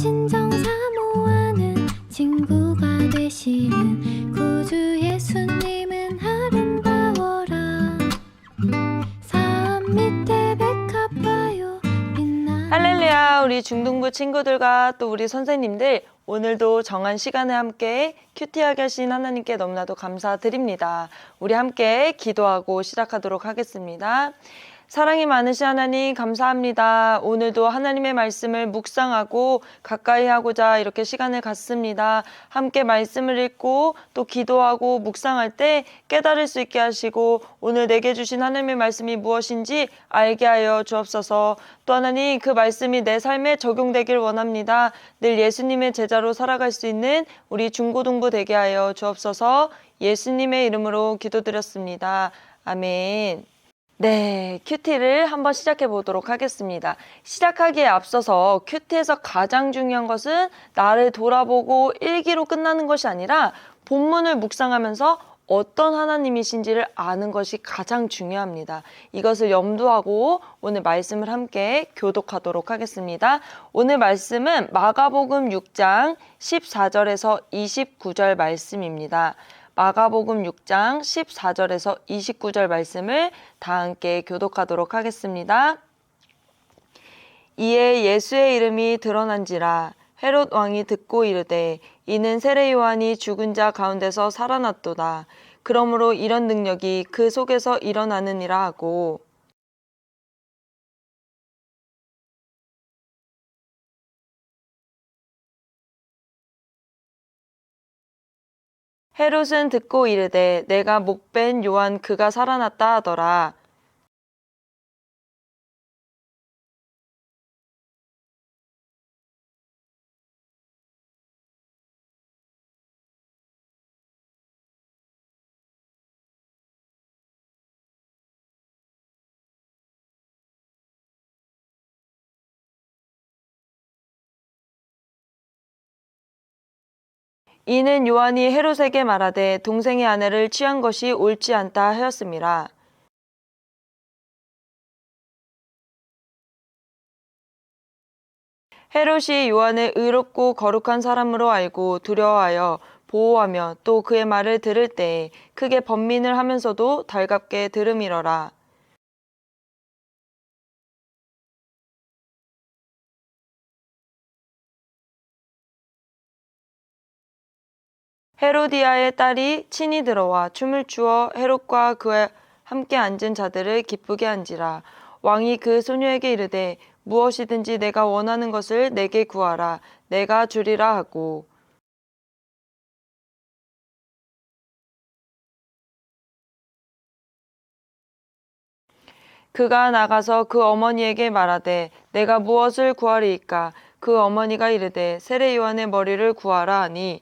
진정 사모하는 친구가 되시는 구주 예수님은 아름다워라 산 밑에 백합화요 빛나 할렐루야 우리 중등부 친구들과 또 우리 선생님들 오늘도 정한 시간에 함께 큐티하게 하신 하나님께 너무나도 감사드립니다. 우리 함께 기도하고 시작하도록 하겠습니다. 사랑이 많으신 하나님 감사합니다. 오늘도 하나님의 말씀을 묵상하고 가까이 하고자 이렇게 시간을 갖습니다. 함께 말씀을 읽고 또 기도하고 묵상할 때 깨달을 수 있게 하시고 오늘 내게 주신 하나님의 말씀이 무엇인지 알게 하여 주옵소서. 또 하나님 그 말씀이 내 삶에 적용되길 원합니다. 늘 예수님의 제자로 살아갈 수 있는 우리 중고등부 되게 하여 주옵소서. 예수님의 이름으로 기도드렸습니다. 아멘. 네, 큐티를 한번 시작해 보도록 하겠습니다. 시작하기에 앞서서 큐티에서 가장 중요한 것은 나를 돌아보고 일기로 끝나는 것이 아니라 본문을 묵상하면서 어떤 하나님이신지를 아는 것이 가장 중요합니다. 이것을 염두하고 오늘 말씀을 함께 교독하도록 하겠습니다. 오늘 말씀은 마가복음 6장 14절에서 29절 말씀입니다. 마가복음 6장 14절에서 29절 말씀을 다 함께 교독하도록 하겠습니다. 이에 예수의 이름이 드러난지라 헤롯 왕이 듣고 이르되 이는 세례 요한이 죽은 자 가운데서 살아났도다. 그러므로 이런 능력이 그 속에서 일어나느니라 하고 헤롯은 듣고 이르되 내가 목벤 요한 그가 살아났다 하더라. 이는 요한이 헤롯에게 말하되 동생의 아내를 취한 것이 옳지 않다 하였습니다. 헤롯이 요한을 의롭고 거룩한 사람으로 알고 두려워하여 보호하며 또 그의 말을 들을 때에 크게 번민을 하면서도 달갑게 들음이러라. 헤로디아의 딸이 친히 들어와 춤을 추어 헤롯과 그와 함께 앉은 자들을 기쁘게 한지라. 왕이 그 소녀에게 이르되 무엇이든지 내가 원하는 것을 내게 구하라. 내가 주리라 하고. 그가 나가서 그 어머니에게 말하되 내가 무엇을 구하리이까? 그 어머니가 이르되 세례 요한의 머리를 구하라 하니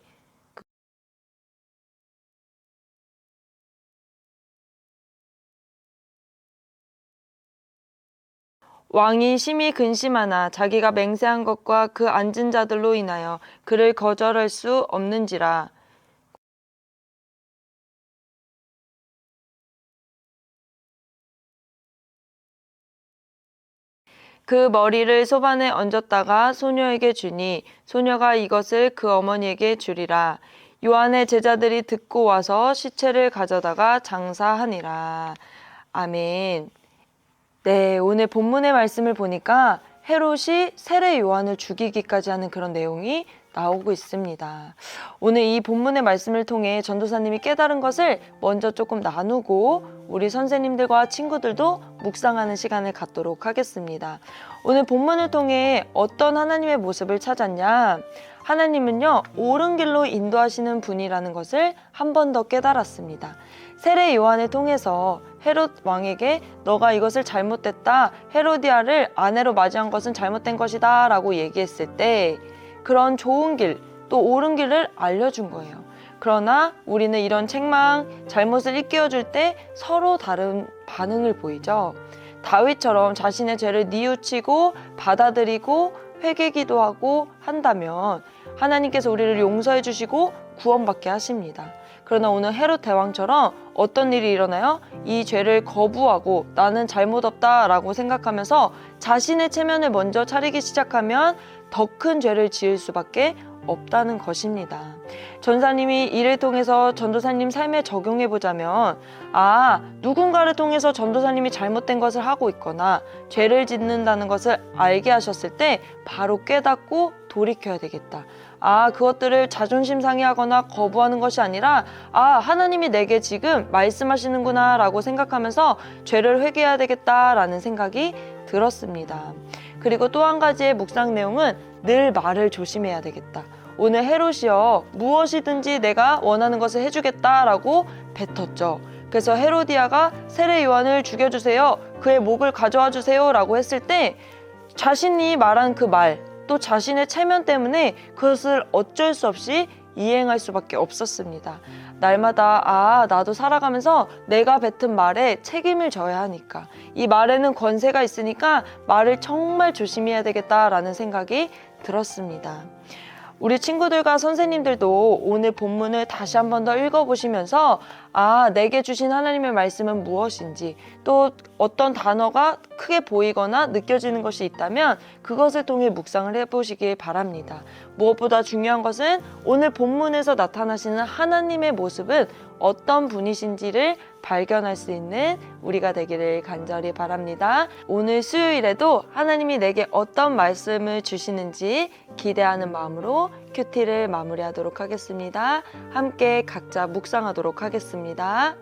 왕이 심히 근심하나 자기가 맹세한 것과 그 앉은 자들로 인하여 그를 거절할 수 없는지라. 그 머리를 소반에 얹었다가 소녀에게 주니 소녀가 이것을 그 어머니에게 주리라. 요한의 제자들이 듣고 와서 시체를 가져다가 장사하니라. 아멘. 네, 오늘 본문의 말씀을 보니까 헤롯이 세례 요한을 죽이기까지 하는 그런 내용이 나오고 있습니다. 오늘 이 본문의 말씀을 통해 전도사님이 깨달은 것을 먼저 조금 나누고 우리 선생님들과 친구들도 묵상하는 시간을 갖도록 하겠습니다. 오늘 본문을 통해 어떤 하나님의 모습을 찾았냐? 하나님은요, 옳은 길로 인도하시는 분이라는 것을 한 번 더 깨달았습니다. 세례 요한을 통해서 헤롯 왕에게 너가 이것을 잘못됐다. 헤로디아를 아내로 맞이한 것은 잘못된 것이다. 라고 얘기했을 때 그런 좋은 길, 또 옳은 길을 알려준 거예요. 그러나 우리는 이런 책망, 잘못을 일깨워줄 때 서로 다른 반응을 보이죠. 다윗처럼 자신의 죄를 뉘우치고 받아들이고 회개 기도 하고 한다면 하나님께서 우리를 용서해 주시고 구원받게 하십니다. 그러나 오늘 헤롯 대왕처럼 어떤 일이 일어나요? 이 죄를 거부하고 나는 잘못 없다라고 생각하면서 자신의 체면을 먼저 차리기 시작하면 더 큰 죄를 지을 수밖에 없다는 것입니다. 전사님이 이를 통해서 전도사님 삶에 적용해 보자면 아 누군가를 통해서 전도사님이 잘못된 것을 하고 있거나 죄를 짓는다는 것을 알게 하셨을 때 바로 깨닫고 돌이켜야 되겠다. 아 그것들을 자존심 상해하거나 거부하는 것이 아니라 아 하나님이 내게 지금 말씀하시는구나 라고 생각하면서 죄를 회개해야 되겠다라는 생각이 들었습니다. 그리고 또 한 가지의 묵상 내용은 늘 말을 조심해야 되겠다. 오늘 헤롯이여 무엇이든지 내가 원하는 것을 해주겠다라고 뱉었죠. 그래서 헤로디아가 세례 요한을 죽여주세요. 그의 목을 가져와 주세요라고 했을 때 자신이 말한 그 말, 또 자신의 체면 때문에 그것을 어쩔 수 없이 이행할 수밖에 없었습니다. 날마다 아 나도 살아가면서 내가 뱉은 말에 책임을 져야 하니까 이 말에는 권세가 있으니까 말을 정말 조심해야 되겠다라는 생각이 들었습니다. 우리 친구들과 선생님들도 오늘 본문을 다시 한 번 더 읽어보시면서 아, 내게 주신 하나님의 말씀은 무엇인지 또 어떤 단어가 크게 보이거나 느껴지는 것이 있다면 그것을 통해 묵상을 해보시길 바랍니다. 무엇보다 중요한 것은 오늘 본문에서 나타나시는 하나님의 모습은 어떤 분이신지를 발견할 수 있는 우리가 되기를 간절히 바랍니다. 오늘 수요일에도 하나님이 내게 어떤 말씀을 주시는지 기대하는 마음으로 큐티를 마무리하도록 하겠습니다. 함께 각자 묵상하도록 하겠습니다.